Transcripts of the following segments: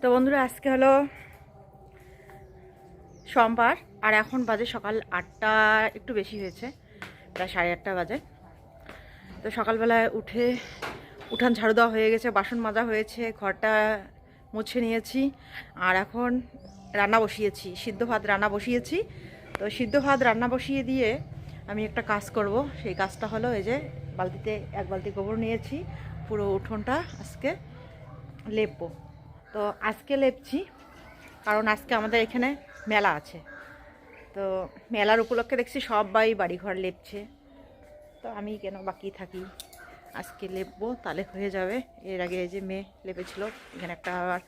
তো বন্ধুরা, আজকে হলো সোমবার, আর এখন বাজে সকাল আটটা, একটু বেশি হয়েছে, প্রায় সাড়ে আটটা বাজে। তো সকালবেলায় উঠে উঠান ঝাড়ু দেওয়া হয়ে গেছে, বাসন মাজা হয়েছে, ঘরটা মুছে নিয়েছি, আর এখন রান্না বসিয়েছি, সিদ্ধ ভাত রান্না বসিয়েছি। তো সিদ্ধ ভাত রান্না বসিয়ে দিয়ে আমি একটা কাজ করব, সেই কাজটা হলো এই যে বালতিতে, এক বালতি গোবর নিয়েছি, পুরো উঠোনটা আজকে লেপবো। তো আজকে লেপছি, কারণ আজকে আমাদের এখানে মেলা আছে। তো মেলার উপলক্ষে দেখছি সবাই বাড়িঘর লেপছে। তো আমি কেন বাকি থাকি? আজকে লেপবো তাহলে হয়ে যাবে। এর আগে যে মেয়ে লেপেছিল, এখানে একটা আবার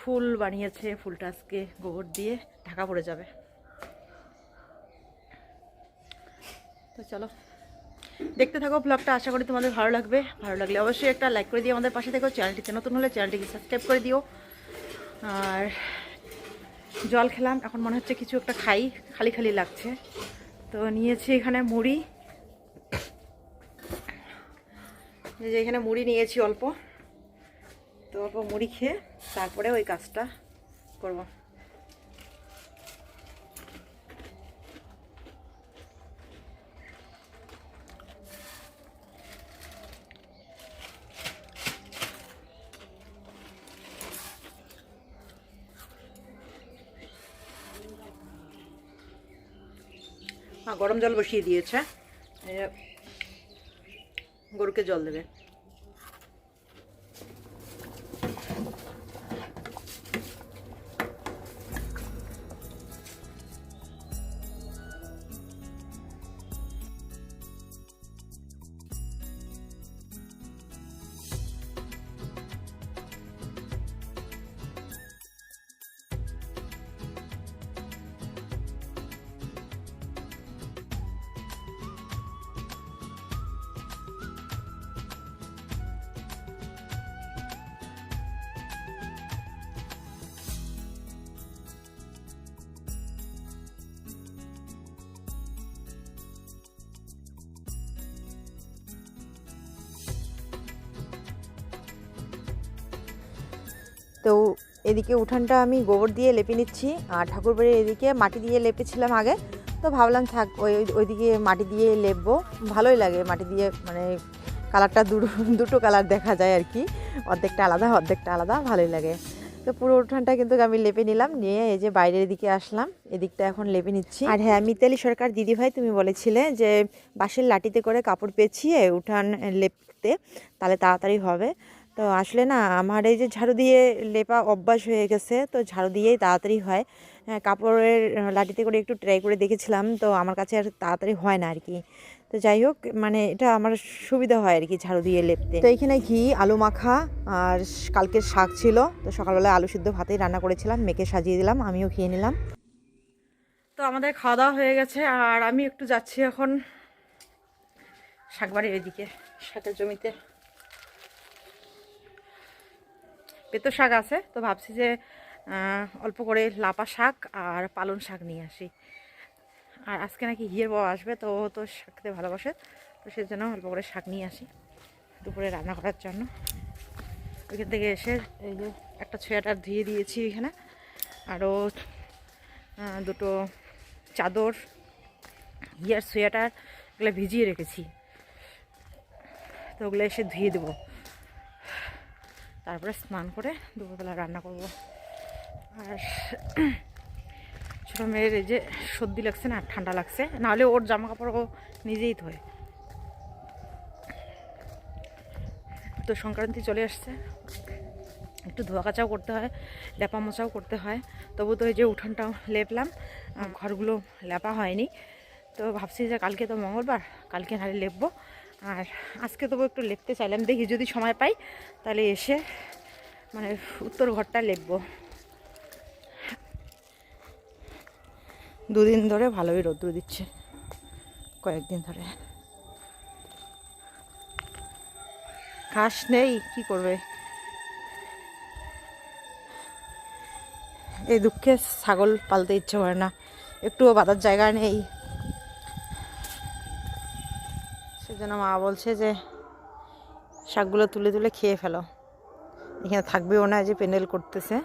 ফুল বানিয়েছে, ফুলটা আজকে গোবর দিয়ে ঢাকা পড়ে যাবে। তো চলো দেখতে থাকো ব্লগটা আশা করি তোমাদের ভালো লাগবে। ভালো লাগলে অবশ্যই একটা লাইক করে দিও আমাদের পাশে থেকো চ্যানেলটিতে নতুন হলে চ্যানেলটিকে সাবস্ক্রাইব করে দিও। আর জল খেলাম, এখন মনে হচ্ছে কিছু একটা খাই, খালি খালি লাগছে। তো নিয়েছি এখানে মুড়ি। এই যে এখানে মুড়ি নিয়েছি অল্প। তো অল্প মুড়ি খেয়ে তারপরে ওই কাজটা করব। গরম জল বসিয়ে দিয়েছে। গরুকে জল দেবে। তো এদিকে উঠানটা আমি গোবর দিয়ে লেপে নিচ্ছি, আর ঠাকুরবাড়ির এদিকে মাটি দিয়ে লেপেছিলাম আগে। তো ভাবলাম থাক, ওই ওইদিকে মাটি দিয়ে লেপবো। ভালোই লাগে মাটি দিয়ে মানে কালারটা দুটো দুটো কালার দেখা যায় আর কি। অর্ধেকটা আলাদা অর্ধেকটা আলাদা, ভালোই লাগে। তো পুরো উঠানটা কিন্তু আমি লেপে নিলাম, নিয়ে এই যে বাইরের দিকে আসলাম, এদিকটা এখন লেপে নিচ্ছি। আর হ্যাঁ মিতালি সরকার দিদিভাই তুমি বলেছিলে যে বাঁশের লাঠিতে করে কাপড় পেঁচিয়ে উঠান লেপতে, তাহলে তাড়াতাড়ি হবে। তো আসলে না আমার এই যে ঝাড়ু দিয়ে লেপা অভ্যাস হয়ে গেছে তো ঝাড়ু দিয়েই তাড়াতাড়ি হয়। হ্যাঁ, কাপড়ের লাঠিতে করে একটু ট্রাই করে দেখেছিলাম তো আমার কাছে আর তাড়াতাড়ি হয় না আর কি তো যাই হোক মানে এটা আমার সুবিধা হয় আর কি ঝাড়ু দিয়ে লেপতে। তো এখানে ঘি আলু মাখা আর কালকের শাক ছিল তো সকালবেলা আলু সিদ্ধ ভাতেই রান্না করেছিলাম মেখে সাজিয়ে দিলাম আমিও খেয়ে নিলাম। তো আমাদের খাওয়া দাওয়া হয়ে গেছে আর আমি একটু যাচ্ছি এখন শাকবাড়ির এদিকে শাকের জমিতে। পেতো শাক আছে, তো ভাবছি যে অল্প করে লাপা শাক আর পালং শাক নিয়ে আসি। আর আজকে নাকি হিয়ের বাবা আসবে, তো ও তো শাক খেতে ভালোবাসে, তো সেজন্য অল্প করে শাক নিয়ে আসি দুপুরে রান্না করার জন্য। ওইখান থেকে এসে এই যে একটা সোয়েটার ধুয়ে দিয়েছি এখানে আরও দুটো চাদর, হিয়ার সোয়েটার, এগুলো ভিজিয়ে রেখেছি। তো ওগুলো এসে ধুয়ে দেবো। তারপরে স্নান করে দুপুরবেলা রান্না করব। আর ছোটো মেয়ের এই যে সর্দি লাগছে না, ঠান্ডা লাগছে, নাহলে ওর জামা কাপড় ও নিজেই ধোয়। তো সংক্রান্তি চলে আসছে, একটু ধোয়া কাচাও করতে হয় লেপা মোচাও করতে হয়। তবু তো এই যে উঠানটাও লেপলাম ঘরগুলো লেপা হয়নি। তো ভাবছি যে কালকে তো মঙ্গলবার, কালকে নাহলে লেপবো। আর আজকে তবু একটু লেপতে চাইলাম, দেখি যদি সময় পাই, তাহলে এসে মানে উত্তর ঘরটা লেপবো। দুদিন ধরে ভালোই রৌদ্র দিচ্ছে, কয়েকদিন ধরে। ঘাস নেই, কি করবে? এই দুঃখে ছাগল পালতে ইচ্ছে করে না, একটুও বাঁধার জায়গা নেই। সেজন্য মা বলছে যে শাকগুলো তুলে তুলে খেয়ে ফেলো। এখানে থাকবেও না যে প্যান্ডেল করতেছে।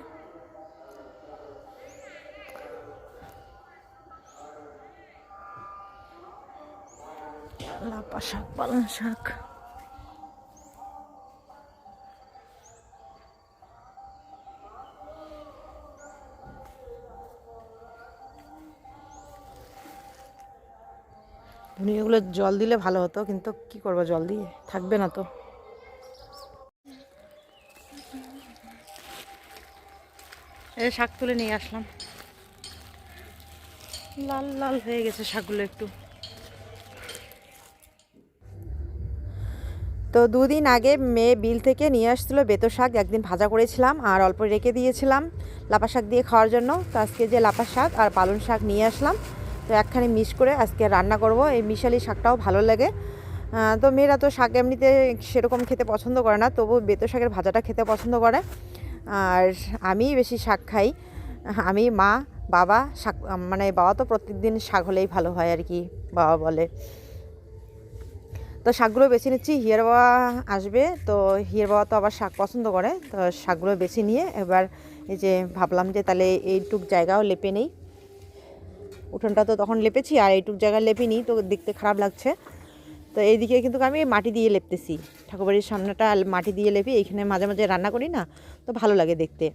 লাপা শাক, পালং শাক। ধনিয়াগুলো জল দিলে ভালো হতো, কিন্তু কি করব জল দিয়ে? থাকবে না তো। এই শাক তুলে নিয়ে আসলাম। লাল লাল হয়ে গেছে শাকগুলো একটু। তো দুদিন আগে মেয়ে বিল থেকে নিয়ে আসছিল বেতো শাক, একদিন ভাজা করেছিলাম আর অল্প রেখে দিয়েছিলাম লাপা শাক দিয়ে খাওয়ার জন্য। তো আজকে যে লাপা শাক আর পালং শাক নিয়ে আসলাম তো একখানে মিশ করে আজকে রান্না করব। এই মিশালি শাকটাও ভালো লাগে। তো মেয়েরা তো শাক এমনিতে সেরকম খেতে পছন্দ করে না তবু বেতো শাকের ভাজাটা খেতে পছন্দ করে। আর আমি বেশি শাক খাই। আমি মা, বাবা, শাক মানে বাবা তো প্রত্যেকদিন শাক হলেই ভালো হয় আর কি, বাবা বলে। তো শাকগুলো বেছে নিচ্ছি, হিয়ার বাবা আসবে, তো হিয়ার বাবা তো আবার শাক পছন্দ করে, তো শাকগুলো বেছে নিয়ে এবার এই যে ভাবলাম যে তাহলে এইটুক জায়গাও লেপে নেই। উঠোনটা তো তখন লেপেছি আর এইটুক জায়গা লেপিনি, তো দেখতে খারাপ লাগছে। তো এইদিকে কিন্তু আমি মাটি দিয়ে লেপতেছি। ঠাকুরবাড়ির সামনেটা মাটি দিয়ে লেপি, এইখানে মাঝে মাঝে রান্না করি না, তো ভালো লাগে দেখতে।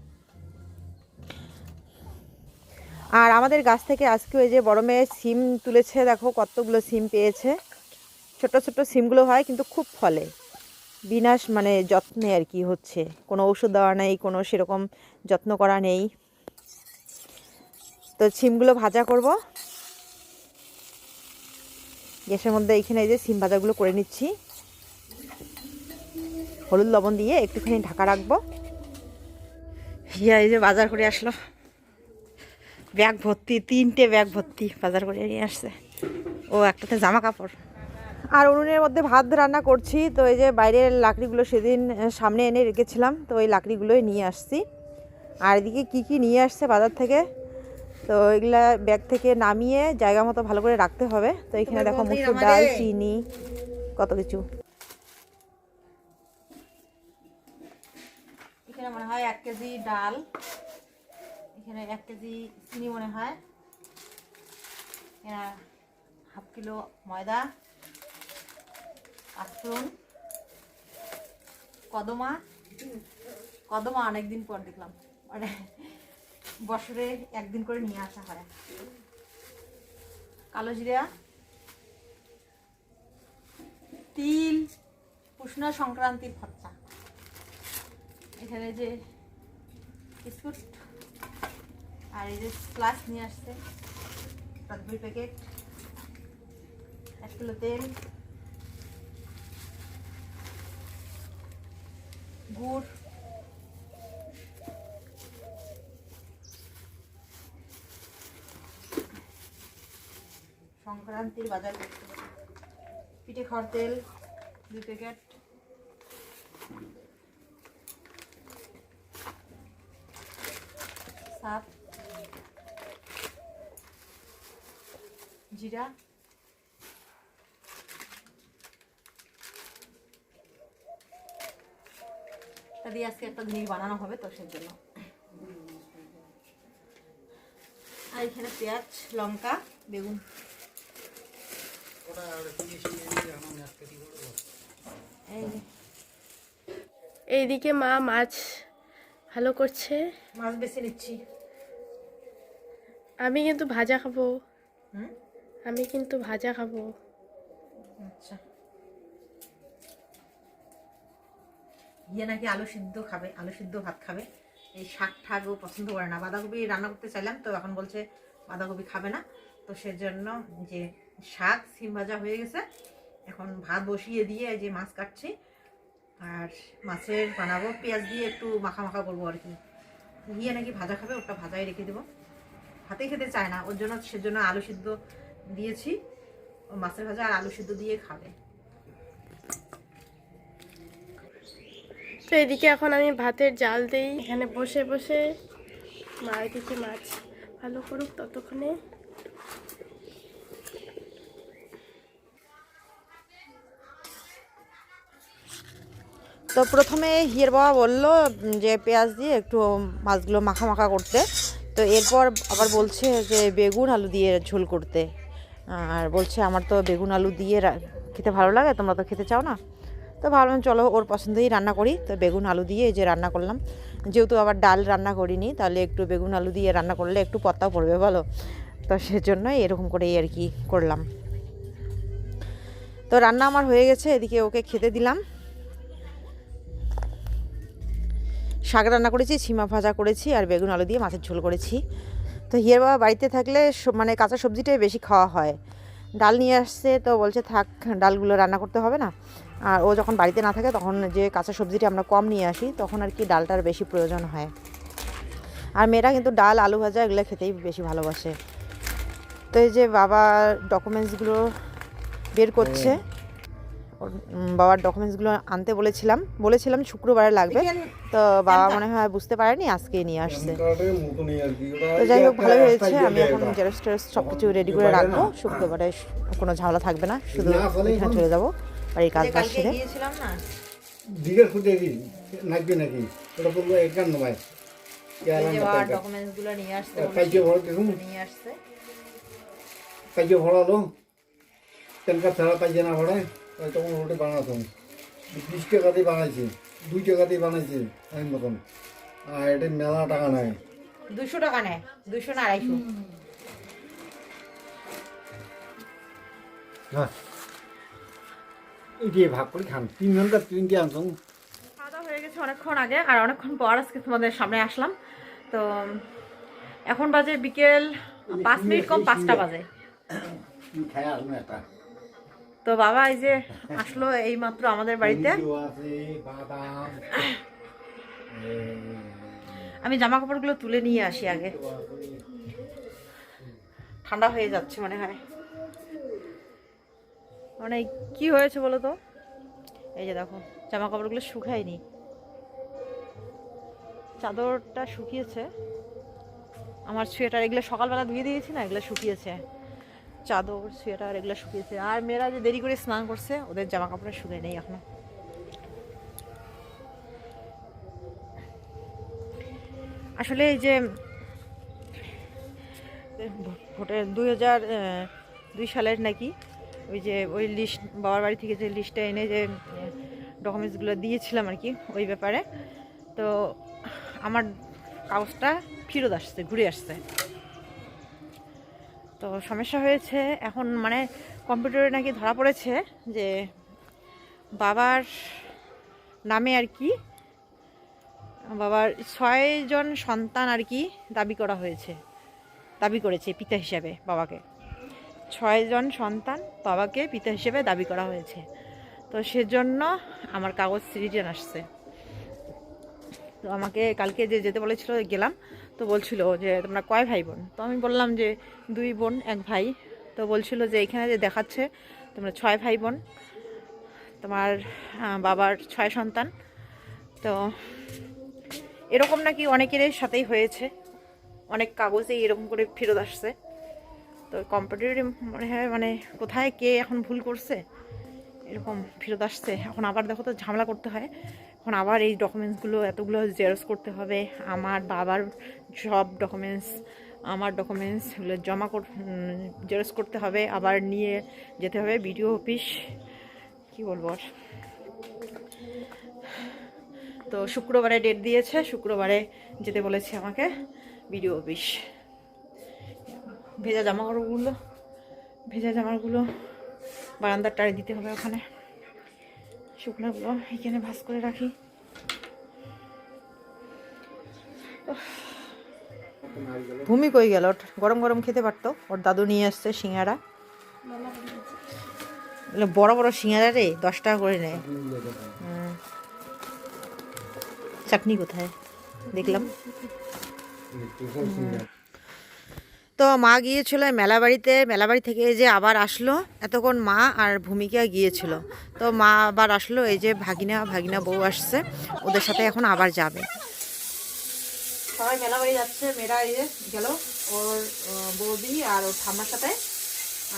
আর আমাদের গাছ থেকে আজকে ওই যে বড় মেয়ে সিম তুলেছে, দেখো কতগুলো সিম পেয়েছে। ছোট ছোট সিমগুলো হয় কিন্তু খুব ফলে। বিনাশ মানে যত্নে আর কি হচ্ছে। কোনো ওষুধ দেওয়া নেই, কোনো সেরকম যত্ন করা নেই। তো সিমগুলো ভাজা করব। গ্যাসের মধ্যে এইখানে এই যে সিম ভাজাগুলো করে নিচ্ছি। হলুদ লবণ দিয়ে একটুখানি ঢাকা রাখব। হিয়া এই যে বাজার করে আসলো। ব্যাগ ভর্তি, তিনটে ব্যাগ ভর্তি বাজার করে নিয়ে আসছে। ও, একটাতে জামা কাপড়। আর উনুনের মধ্যে ভাত রান্না করছি। তো এই যে বাইরের লাকড়িগুলো সেদিন সামনে এনে রেখেছিলাম। তো ওই লাকড়িগুলোই নিয়ে আসছি। আর এদিকে কি কি নিয়ে আসছে বাজার থেকে? তো এগুলা ব্যাগ থেকে নামিয়ে জায়গা মতো ভালো করে রাখতে হবে। তো এখানে দেখো মুসুর ডাল চিনি কত কিছু। এখানে মনে হয় এক কেজি ডাল এখানে এক কেজি চিনি মনে হয়। এখানে হাফ কিলো ময়দা আফরুন কদমা। কদমা অনেকদিন পর দেখলাম। মানে বছরে একদিন করে নিয়ে আসা হয়। কালো জিরা, তিল, উষ্ণ সংক্রান্তির ভর্তা। এখানে যে বিস্কুট আর এই যে স্লাস নিয়ে আসছে দুই প্যাকেট এক কিলো তেল, গুড় সংক্রান্তির বাজার করতে পিঠে খাওয়ার তেল, দুই প্যাকেট। সাত জিরা। এটা দিয়ে আজকে একটা জিনিস বানানো হবে তো সেই জন্য আর এখানে পেঁয়াজ, লঙ্কা, বেগুন। এইদিকে মা মাছ ভালো করছে। মাছ বেছে নিচ্ছি। আমি কিন্তু ভাজা খাব। আমি কিন্তু ভাজা খাব। আচ্ছা। ইয়ে নাকি আলু সিদ্ধ খাবে আলু সিদ্ধ ভাত খাবে। এই শাক ঠাকও পছন্দ করে না। বাঁধাকপি রান্না করতে চাইলাম তো এখন বলছে বাঁধাকপি খাবে না। তো সেজন্য যে শাক, সিম ভাজা হয়ে গেছে। এখন ভাত বসিয়ে দিয়ে যে মাছ কাটছি। আর মাছের বানাবো, পেঁয়াজ দিয়ে একটু মাখা মাখা করব আর কি। গিয়ে নাকি ভাজা খাবে, ওটা ভাজাই রেখে দেবো। ভাতেই খেতে চায় না, ওর জন্য, সেজন্য আলু সিদ্ধ দিয়েছি। মাছের ভাজা আর আলু সিদ্ধ দিয়ে খাবে। তো এদিকে এখন আমি ভাতের জাল দিই। এখানে বসে বসে মা এদিকে মাছ ভালো করুক ততক্ষণে। তো প্রথমে হিয়ের বাবা বলল যে পেঁয়াজ দিয়ে একটু মাছগুলো মাখা মাখা করতে। তো এরপর আবার বলছে যে, বেগুন আলু দিয়ে ঝোল করতে। আর বলছে, আমার তো বেগুন আলু দিয়ে খেতে ভালো লাগে, তোমরা তো খেতে চাও না? তো ভাবলাম, চলো, ওর পছন্দই রান্না করি। তো বেগুন আলু দিয়ে যে রান্না করলাম। যেহেতু আবার ডাল রান্না করিনি, তাহলে একটু বেগুন আলু দিয়ে রান্না করলে একটু পত্তাও পড়বে, বলো? তো সেজন্য এরকম করেই আর কি করলাম। তো রান্না আমার হয়ে গেছে, এদিকে ওকে খেতে দিলাম। শাক রান্না করেছি ছিমা ভাজা করেছি আর বেগুন আলু দিয়ে মাছের ঝোল করেছি। তো হিয়ার বাবা বাড়িতে থাকলে মানে কাঁচা সবজিটাই বেশি খাওয়া হয়। ডাল নিয়ে আসছে তো বলছে থাক, ডালগুলো রান্না করতে হবে না। আর ও যখন বাড়িতে না থাকে তখন যে কাঁচা সবজিটা আমরা কম নিয়ে আসি, তখন আর কি ডালটার বেশি প্রয়োজন হয়। আর মেয়েরা কিন্তু ডাল, আলু ভাজা এগুলো খেতেই বেশি ভালোবাসে। তো এই যে বাবা ডকুমেন্টসগুলো বের করছে ওর, বাবার ডকুমেন্টসগুলো আনতে বলেছিলাম। বলেছিলাম শুক্রবারে লাগবে। তো বাবা মনে হয় বুঝতে পারেনি আজকেই নিয়ে আসছে। তো যাই হোক ভালো হয়েছে। আমি এখন জেরক্স টেরক্স সব কিছু রেডি করে রাখব। শুক্রবারে কোনো ঝামেলা থাকবে না। শুধু এখানে চলে যাব বাড়ির কাজ বাজ সেরে। গিয়েছিলাম না? দিঘার খুঁজে কি নাচবে নাকি? ওটা বলব একান্ন ভাই। ডকুমেন্টসগুলো নিয়ে আসতে কাইকে ভরা দেখুন। নিয়ে আসছে। কাইকে ভরালো। প্যান কার্ড ছাড়া কাইকে না ভরায়। তখন ওটা বানাতাম। বিশ টাকাতেই বানাইছে দুই টাকাতেই বানাইছে আমি মতন। আর এটা মেলা টাকা নেয়। দুশো টাকা নেয় দুশো না আড়াইশো। হ্যাঁ ভাগ করে খান। তিন ঘণ্টা তিনটে আনছো খাওয়া হয়ে গেছে অনেকক্ষণ আগে আর অনেকক্ষণ পর আজকে তোমাদের সামনে আসলাম। তো এখন বাজে বিকেল পাঁচ মিনিট কম পাঁচটা বাজে। তো বাবা, এই যে আসলো এই মাত্র আমাদের বাড়িতে। আমি জামা কাপড়গুলো তুলে নিয়ে আসি আগে। ঠান্ডা হয়ে যাচ্ছে মনে হয়। মানে কি হয়েছে বলো তো? এই যে দেখো জামা কাপড়গুলো শুকায়নি। চাদরটা শুকিয়েছে। আমার সোয়েটার এগুলো সকালবেলা ধুয়ে দিয়েছি না, এগুলো শুকিয়েছে। চাদর, সোয়েটার এগুলো শুকিয়েছে। আর মেয়েরা যে দেরি করে স্নান করছে, ওদের জামা কাপড় শুকিয়ে নেই এখনও। আসলে এই যে ভোটের দুই হাজার দুই সালের নাকি ওই যে, ওই লিস্ট, বাবার বাড়ি থেকে যে লিস্টটা এনে যে ডকুমেন্টসগুলো দিয়েছিলাম আর কি ওই ব্যাপারে। তো আমার কাগজটা ফেরত আসছে, ঘুরে আসছে। তো সমস্যা হয়েছে। এখন মানে কম্পিউটারে নাকি ধরা পড়েছে যে বাবার নামে আর কি, বাবার ছয়জন সন্তান আর কি দাবি করা হয়েছে, দাবি করেছে পিতা হিসাবে বাবাকে। ছয়জন সন্তান বাবাকে পিতা হিসেবে দাবি করা হয়েছে। তো সেজন্য আমার কাগজ রিটার্ন আসছে। তো আমাকে কালকে যে যেতে বলেছিল, গেলাম। তো বলছিল যে, তোমরা কয় ভাই বোন তো আমি বললাম যে, দুই বোন, এক ভাই। তো বলছিল যে, এখানে যে দেখাচ্ছে, তোমরা ছয় ভাই বোন তোমার বাবার ছয় সন্তান। তো এরকম নাকি অনেকের সাথেই হয়েছে। অনেক কাগজেই এরকম করে ফেরত আসছে। তো কম্পিউটারে মনে হয় মানে কোথায় কে এখন ভুল করছে, এরকম ফেরত আসছে। এখন আবার দেখো তো ঝামেলা করতে হয়। এখন আবার এই ডকুমেন্টসগুলো এতগুলো জেরক্স করতে হবে। আমার বাবার সব ডকুমেন্টস আমার ডকুমেন্টস এগুলো জমা কর জেরক্স করতে হবে। আবার নিয়ে যেতে হবে বিডিও অফিস কি বলব আর? তো শুক্রবারে ডেট দিয়েছে, শুক্রবারে যেতে বলেছে আমাকে বিডিও অফিস ভেজা জামাগুলো ভেজা জামাগুলো বারান্দার টারে দিতে হবে ওখানে। শুকনোগুলো এখানে ভাস করে রাখি। ভূমি কই গেল? ওর গরম গরম খেতে পারতো? ওর দাদু নিয়ে আসছে সিঙ্গারা। বড় বড় সিঙ্গারা রে দশ টাকা করে নেয়। চাটনি কোথায়? দেখলাম। তো মা গিয়েছিল মেলা বাড়িতে, মেলা বাড়ি থেকে এই যে আবার আসলো, এতক্ষণ মা আর ভূমিকা গিয়েছিল। তো মা আবার আসলো, এই যে ভাগিনা ভাগিনা বউ আসছে, ওদের সাথে এখন আবার যাবে। সবাই মেলা বাড়ি যাচ্ছে, মেয়েরা এই গেল, ওর বৌদি আর ওর ঠাম্মার সাথে।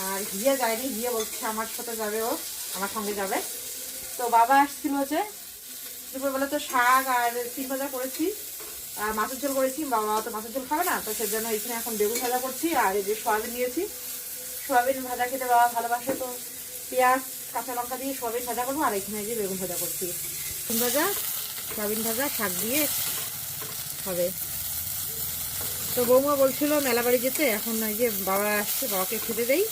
আর হিয়ে যায়নি হিয়ে বলছে আমার সাথে যাবে ও, আমার সঙ্গে যাবে। তো বাবা আসছিল যে, দুপুরবেলা তো শাক আর সিম ভাজা করেছি। আর মাছের ঝোল করেছি বাবা তো মাছের ঝোল খাবে না, তো সেজন্য এখানে এখন বেগুন ভাজা করছি, আর এই যে সয়াবিন নিয়েছি। সয়াবিন ভাজা খেতে বাবা ভালোবাসে তো, পেঁয়াজ, কাঁচা লঙ্কা দিয়ে সয়াবিন ভাজা করব, আর এখানে যে বেগুন ভাজা করছি। বেগুন ভাজা, সয়াবিন ভাজা, শাক দিয়ে হবে। তো বৌমা বলছিল মেলা বাড়ি যেতে, এখন এই যে বাবা আসছে, বাবাকে খেতে দেই।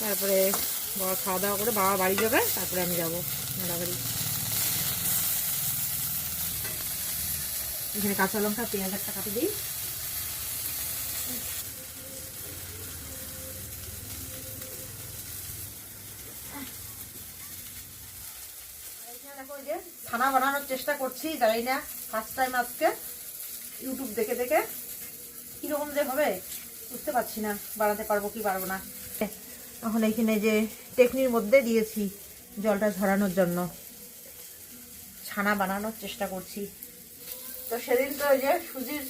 তারপরে বাবা খাওয়া দাওয়া করে বাবা বাড়ি যাবে, তারপরে আমি যাব মেলা বাড়ি। এখানে কাঁচা লঙ্কা, পেঁয়াজ একটা কাটি দিই। দেখো যে ছানা বানানোর চেষ্টা করছি, জানি না ফার্স্ট টাইম আজকে। ইউটিউব দেখে দেখে। কীরকম যে হবে, বুঝতে পারছি না, বানাতে পারব কি পারব না। এখন এইখানে যে টেকনির মধ্যে দিয়েছি, জলটা ঝরানোর জন্য। ছানা বানানোর চেষ্টা করছি। তো সেদিন তো ওই যে সুজির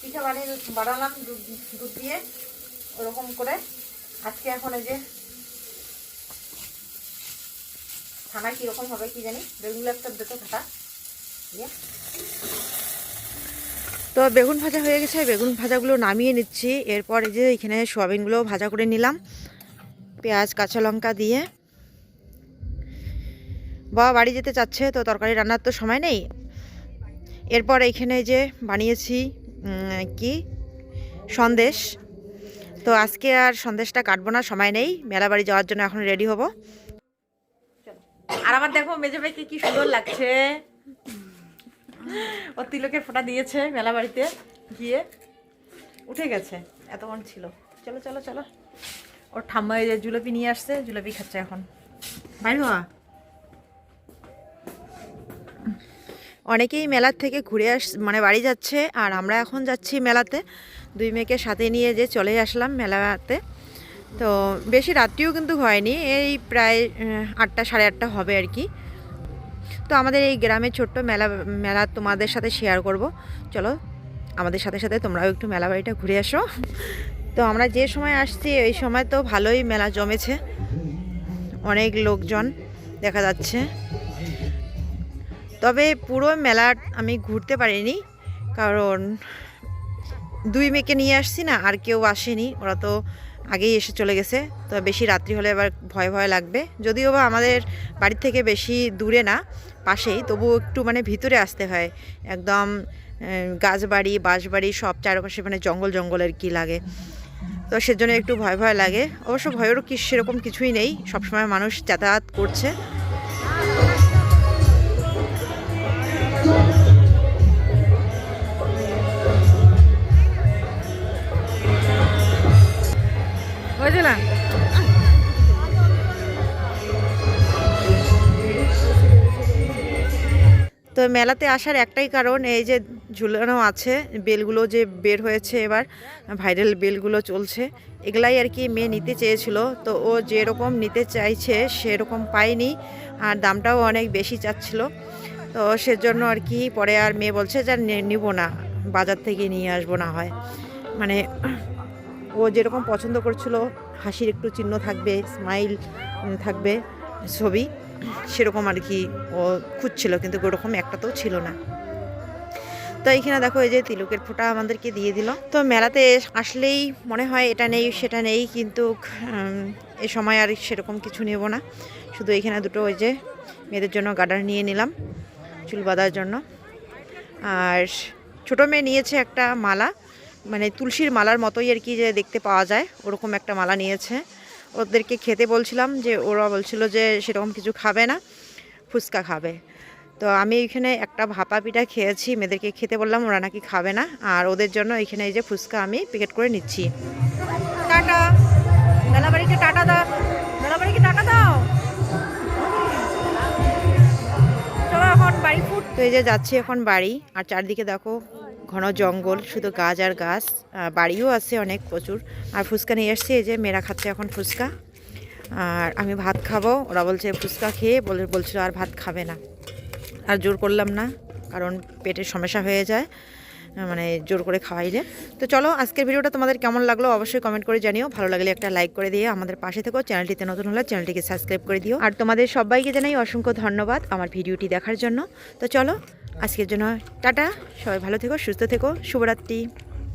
পিঠা বানিয়ে বানালাম দুধ দিয়ে, ওরকম করে। আজকে এখন এই যে ছানা কীরকম হবে কি জানি বেগুনগুলো একটা দেখো ফাটা দিয়ে। তো বেগুন ভাজা হয়ে গেছে, বেগুন ভাজাগুলো নামিয়ে নিচ্ছি। এরপর এই যে এখানে সোয়াবিনগুলো ভাজা করে নিলাম। পেঁয়াজ, কাঁচা লঙ্কা দিয়ে। বাবা বাড়ি যেতে চাচ্ছে, তো তরকারি রান্নার তো সময় নেই। এরপর এইখানে যে বানিয়েছি কি? সন্দেশ। তো আজকে আর সন্দেশটা কাটবো না, সময় নেই। মেলা বাড়ি যাওয়ার জন্য এখন রেডি হব। আর আমার দেখো মেজে ভাইকে কি সুন্দর লাগছে। ও তিলকের ফোঁটা দিয়েছে মেলা বাড়িতে, গিয়ে উঠে গেছে, এতক্ষণ ছিল। চলো চলো চলো। ওর ঠাম্মা যে জুলেপি নিয়ে আসছে, জুলেপি খাচ্ছে এখন। বাইর হওয়া অনেকেই মেলার থেকে ঘুরে আস মানে বাড়ি যাচ্ছে, আর আমরা এখন যাচ্ছি মেলাতে। দুই মেয়েকে সাথে নিয়ে যে চলে আসলাম মেলাতে। তো বেশি রাত্রিও কিন্তু হয়নি, এই প্রায় আটটা সাড়ে আটটা হবে আর কি। তো আমাদের এই গ্রামের ছোট্ট মেলা মেলা তোমাদের সাথে শেয়ার করব। চলো, আমাদের সাথে সাথে তোমরাও একটু মেলা বাড়িটা ঘুরে আসো। তো আমরা যে সময় আসছি, এই সময় তো ভালোই মেলা জমেছে। অনেক লোকজন দেখা যাচ্ছে। তবে পুরো মেলা আমি ঘুরতে পারিনি, কারণ দুই মেয়েকে নিয়ে আসছি না, আর কেউ আসেনি। ওরা তো আগেই এসে চলে গেছে, তো বেশি রাত্রি হলে এবার ভয় ভয় লাগবে। যদিও বা আমাদের বাড়ি থেকে বেশি দূরে না, পাশেই তবু একটু মানে ভিতরে আসতে হয়। একদম গাছবাড়ি, বাঁশবাড়ি, সব চারপাশে মানে জঙ্গল জঙ্গলের কি লাগে। তো সেজন্য একটু ভয় ভয় লাগে। অবশ্য ভয়েরও কি সেরকম কিছুই নেই। সবসময় মানুষ যাতায়াত করছে। তো মেলাতে আসার একটাই কারণ, এই যে ঝুলানো আছে, বেলগুলো যে বের হয়েছে এবার, ভাইরাল বেলগুলো চলছে, এগুলাই আর কি মেয়ে নিতে চেয়েছিল। তো ও যেরকম নিতে চাইছে, সেরকম পায়নি, আর দামটাও অনেক বেশি চাচ্ছিল। তো সেজন্য আর কি, পরে আর মেয়ে বলছে যে নিব না, বাজার থেকে নিয়ে আসব না হয়। মানে ও যেরকম পছন্দ করছিল, হাসির একটু চিহ্ন থাকবে স্মাইল থাকবে ছবি, সেরকম আর কি ও খুঁজছিল, কিন্তু ওরকম একটা তো ছিল না। তো এইখানে দেখো এই যে তিলকের ফোঁটা আমাদেরকে দিয়ে দিল। তো মেলাতে আসলেই মনে হয় এটা নেই, সেটা নেই, কিন্তু এ সময় আর সেরকম কিছু নেব না। শুধু এখানে দুটো ওই যে মেয়েদের জন্য গার্ডার নিয়ে নিলাম। চুল বাঁধার জন্য। আর ছোটো মেয়ে নিয়েছে একটা মালা মানে তুলসীর মালার মতোই আর কি যে দেখতে পাওয়া যায়, ওরকম একটা মালা নিয়েছে। ওদেরকে খেতে বলছিলাম যে, ওরা বলছিল যে সেরকম কিছু খাবে না, ফুচকা খাবে। তো আমি এখানে একটা ভাপা পিঠা খেয়েছি, মেয়েদেরকে খেতে বললাম, ওরা নাকি খাবে না। আর ওদের জন্য এখানে এই যে ফুচকা আমি প্যাকেট করে নিচ্ছি। টাটা। মেলাবাড়িকে টাটা দাও তো এই যে যাচ্ছি এখন বাড়ি, আর চারদিকে দেখো ঘন জঙ্গল, শুধু গাছ আর গাছ বাড়িও আছে অনেক প্রচুর। আর ফুচকা নিয়ে এসছে, এই যে মেয়েরা খাচ্ছে এখন ফুচকা। আর আমি ভাত খাব, ওরা বলছে ফুচকা খেয়ে বলে বলছিল আর ভাত খাবে না। আর জোর করলাম না, কারণ পেটের সমস্যা হয়ে যায়। মানে জোর করে খাওয়াইলে। তো চলো, আজকের ভিডিওটা তোমাদের কেমন লাগল অবশ্যই কমেন্ট করে জানিও। ভালো লাগলে একটা লাইক করে দিয়ে আমাদের পাশে থেকো। চ্যানেলটিতে নতুন হলে চ্যানেলটিকে সাবস্ক্রাইব করে দিও। আর তোমাদের সবাইকে জানাই অসংখ্য ধন্যবাদ আমার ভিডিওটি দেখার জন্য। তো চলো, আজকের জন্য টাটা। সবাই ভালো থেকো, সুস্থ থেকো। শুভরাত্রি।